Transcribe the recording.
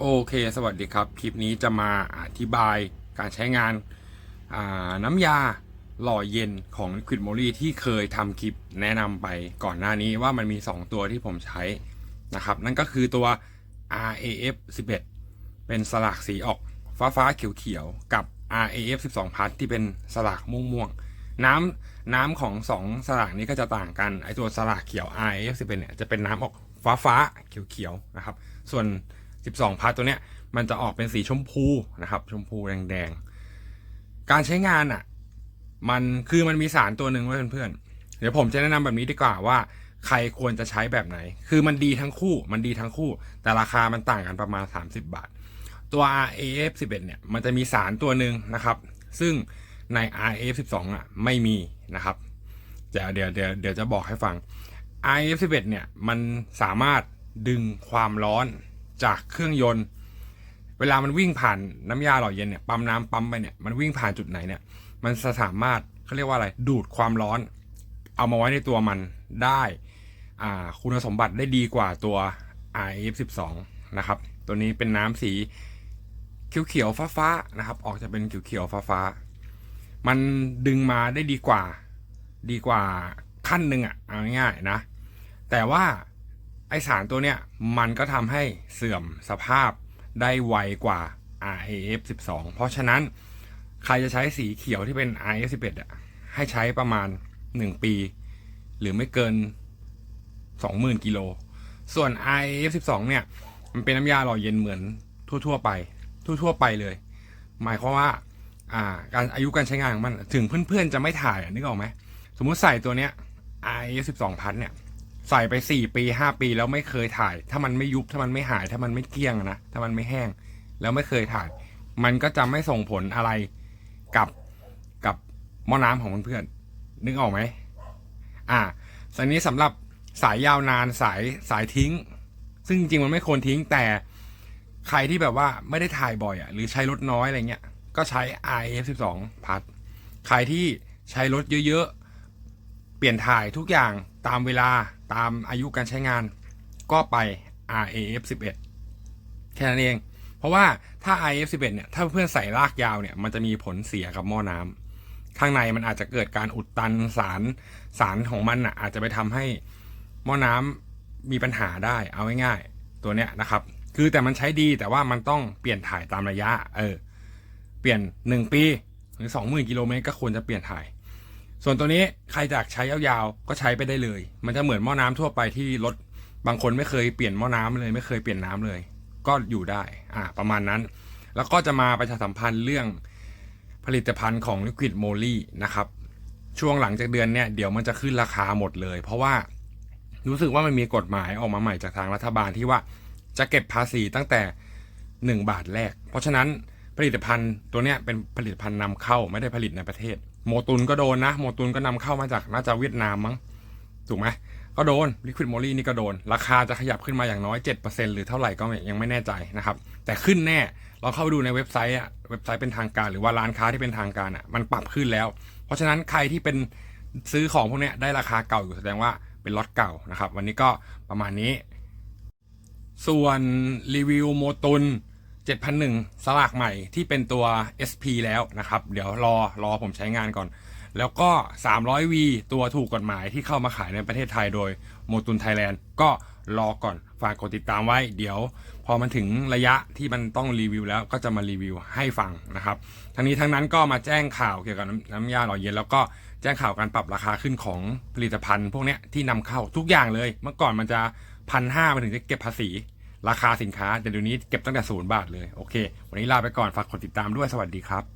โอเค สวัสดีครับ คลิปนี้จะมาอธิบายการใช้งานาน้ำยาหล่อเย็นของ Liquid m o l y ที่เคยทำคลิปแนะนำไปก่อนหน้านี้ว่ามันมี 2 ตัวที่ผมใช้นะครับ นั่นก็คือตัว RAF 11 เป็นสลากสีออกฟ้าฟ้าๆเขียวเขียวๆกับ RAF 12 พัทที่เป็นสลากม่วงม่วงๆน้ำน้ำของ 2 สลากนี้ก็จะต่างกัน ไอตัวสลากเขียว RAF 11เนี่ยจะเป็นน้ำออกฟ้าฟ้าๆเขียวเขียวๆนะครับ ส่วน 12 พัทตัวเนี้ยมันจะออกเป็นสีชมพูนะครับ ชมพูแดงๆ การใช้งานอะ มันคือมันมีสารตัวหนึ่งไว้เพื่อนๆ เดี๋ยวผมจะแนะนำแบบนี้ดีกว่าว่าใครควรจะใช้แบบไหน คือมันดีทั้งคู่ มันดีทั้งคู่ แต่ราคามันต่างกันประมาณ 30 บาท ตัว RAF 11เนี่ย มันจะมีสารตัวหนึ่งนะครับ ซึ่งใน RAF 12อะ ไม่มีนะครับ เดี๋ยวเดี๋ยวเดี๋ยวเดี๋ยวจะบอกให้ฟัง RAF 11เนี่ย มันสามารถดึงความร้อน จากเครื่องยนต์ เวลามันวิ่งผ่านน้ำยาหล่อเย็นเนี่ยปั๊มน้ำปั๊มไปเนี่ยมันวิ่งผ่านจุดไหนเนี่ย มันสามารถเขาเรียกว่าอะไรดูดความร้อน เอามาไว้ในตัวมันได้อ่าคุณสมบัติได้ดีกว่าตัว RF 12 นะครับ ตัวนี้เป็นน้ำสีเขียวๆฟ้าๆนะครับ ออกจะเป็นเขียวๆฟ้าๆมันดึงมาได้ดีกว่า ดีกว่าขั้นหนึ่งอะเอาง่ายๆนะ แต่ว่า ไอสารตัวเนี้ยมันก็ทำให้เสื่อมสภาพได้ไวกว่า RAF 12 เพราะฉะนั้นใครจะใช้สีเขียวที่เป็น RAF 11อะให้ใช้ประมาณ 1 ปี หรือไม่เกิน 20,000กิโล ส่วน RAF 12 เนี่ย มันเป็นน้ำยาหล่อเย็นเหมือนทั่ว ๆ ไป ทั่ว ๆ ไปเลย หมายความว่าอ่าการอายุการใช้งานของมันถึงเพื่อนๆจะไม่ถ่ายนึกออกไหม สมมุติใส่ตัวเนี้ย RAF 12พันเนี่ย ใส่ไป4ปี5ปีแล้วไม่เคยถ่าย ถ้ามันไม่ยุบถ้ามันไม่หาย ถ้ามันไม่เกลี้ยงนะถ้ามันไม่แห้ง แล้วไม่เคยถ่าย มันก็จะไม่ส่งผลอะไรกับกับหม้อน้ำของเพื่อนๆนึกออกไหมอ่าสันนี้สำหรับสายยาวนานสายสายทิ้ง ซึ่งจริงๆมันไม่ควรทิ้งแต่ใครที่แบบว่าไม่ได้ถ่ายบ่อยอะหรือใช้รถน้อยอะไรเงี้ยก็ใช้ RF 12พัดใครที่ใช้รถเยอะๆ เปลี่ยนถ่ายทุกอย่าง ตามเวลาตามอายุการใช้งาน ก็ไป RAF 11แค่นั้นเอง เพราะว่าถ้า IF 11เนี่ยถ้าเพื่อนใส่ลากยาวเนี่ยมันจะมีผลเสียกับหม้อน้ำข้างในมันอาจจะเกิดการอุดตันสารสารของมันอะอาจจะไปทำให้หม้อน้ำมีปัญหาได้เอาง่ายๆตัวเนี้ยนะครับ คือแต่มันใช้ดีแต่ว่ามันต้องเปลี่ยนถ่ายตามระยะ เออ เปลี่ยนหนึ่งปีหรือสองหมื่นกิโลเมตรก็ควรจะเปลี่ยนถ่าย ส่วนตัวนี้ใครอยากใช้ยาวๆก็ใช้ไปได้เลย มันจะเหมือนหม้อน้ำทั่วไปที่รถบางคนไม่เคยเปลี่ยนหม้อน้ำเลย ไม่เคยเปลี่ยนน้ำเลย ก็อยู่ได้อ่าประมาณนั้น แล้วก็จะมาประชาสัมพันธ์เรื่องผลิตภัณฑ์ของ Liquid m o l y นะครับช่วงหลังจากเดือนเนี้ยเดี๋ยวมันจะขึ้นราคาหมดเลย เพราะว่ารู้สึกว่ามันมีกฎหมายออกมาใหม่จากทางรัฐบาลที่ว่าจะเก็บภาษีตั้งแต่ 1 บาทแรก เพราะฉะนั้นผลิตภัณฑ์ตัวเนี้ยเป็นผลิตภัณฑ์นำเข้าไม่ได้ผลิตในประเทศ โมตุนก็โดนนะ โมตุนก็นำเข้ามาจากน่าจะเวียดนามมั้ง ถูกไหม ก็โดน Liquid m o l y นี่ก็โดน ราคาจะขยับขึ้นมาอย่างน้อย 7%หรือเท่าไหร่ก็ยังไม่แน่ใจนะครับ แต่ขึ้นแน่ เราเข้าไปดูในเว็บไซต์อะเว็บไซต์เป็นทางการ หรือว่าร้านค้าที่เป็นทางการอะมันปรับขึ้นแล้ว เพราะฉะนั้นใครที่เป็นซื้อของพวกนี้ได้ราคาเก่าอยู่แสดงว่าเป็นล็อตเก่านะครับ วันนี้ก็ประมาณนี้ ส่วนรีวิวโมตุน 7001 สลากใหม่ที่เป็นตัว SP แล้วนะครับ เดี๋ยวรอรอผมใช้งานก่อน แล้วก็ 300V ตัวถูกกฎหมายที่เข้ามาขายในประเทศไทยโดยโมตุนไทยแลนด์ก็รอก่อนฝากกดติดตามไว้ เดี๋ยวพอมันถึงระยะที่มันต้องรีวิวแล้วก็จะมารีวิวให้ฟังนะครับ ทั้งนี้ทั้งนั้นก็มาแจ้งข่าวเกี่ยวกับน้ำนำยาหล่อเย็น แล้วก็แจ้งข่าวการปรับราคาขึ้นของผลิตภัณฑ์ พวกนี้ที่นำเข้าทุกอย่างเลย เมื่อก่อนมันจะพันห้ามาถึงจะเก็บภาษี ราคาสินค้าแต่เดี๋ยวนี้เก็บตั้งแต่ศูนย์บาทเลย โอเค วันนี้ลาไปก่อน ฝากกดติดตามด้วย สวัสดีครับ